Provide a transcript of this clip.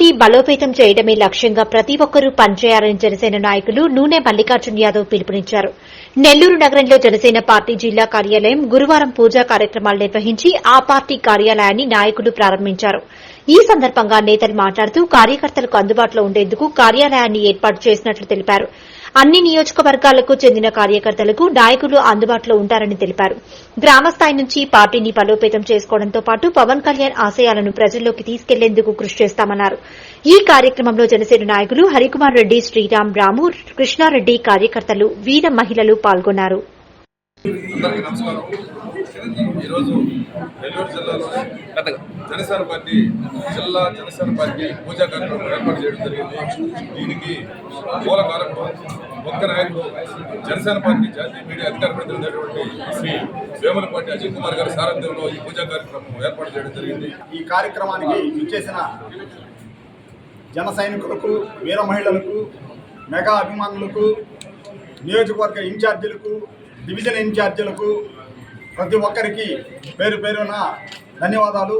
Party బలోపేతం చేయడమే లక్ష్యంగా ప్రతి ఒక్కరూ పనిచేయాలని జనసేన నాయకులు నూనె మల్లికార్జున్ యాదవ్ పిలుపునిచ్చారు. నెల్లూరు నగరంలో జనసేన పార్టీ జిల్లా కార్యాలయం గురువారం పూజా కార్యక్రమాలు నిర్వహించి ఆ పార్టీ కార్యాలయాన్ని నాయకులు ప్రారంభించారు. ఈ సందర్భంగా నేతలు మాట్లాడుతూ కార్యకర్తలకు అందుబాటులో ఉండేందుకు కార్యాలయాన్ని ఏర్పాటు చేసినట్లు తెలిపారు. అన్ని నియోజకవర్గాలకు చెందిన కార్యకర్తలకు నాయకులు అందుబాటులో ఉంటారని తెలిపారు. గ్రామస్థాయి నుంచి పార్టీని బలోపేతం చేసుకోవడంతో పాటు పవన్ కళ్యాణ్ ఆశయాలను ప్రజల్లోకి తీసుకెళ్ళేందుకు కృషి చేస్తామన్నారు. ఈ కార్యక్రమంలో జనసేన నాయకులు హరికుమార్ రెడ్డి శ్రీరామ్ రాము కృష్ణారెడ్డి కార్యకర్తలు వీర మహిళలు పాల్గొన్నారు. అందరికీ నమస్కారం. ఈరోజు నెల్లూరు జిల్లాలో జనసేన పార్టీ జిల్లా జనసేన పార్టీ పూజా కార్యక్రమం ఏర్పాటు చేయడం జరిగింది. దీనికి మూల కారణం ఒక్క నాయకుడు జనసేన పార్టీ జాతీయ మీడియా అధికార ప్రతినిధి శ్రీ వేములపాటి అజిత్ కుమార్ గారి సారథ్యంలో ఈ పూజా కార్యక్రమం ఏర్పాటు చేయడం జరిగింది. ఈ కార్యక్రమానికి ఇచ్చేసిన జన సైనికులకు వీర మహిళలకు మెగా అభిమానులకు నియోజకవర్గ ఇన్ఛార్జీలకు డివిజన్ ఇన్ఛార్జీలకు ప్రతి ఒక్కరికి పేరు పేరున ధన్యవాదాలు.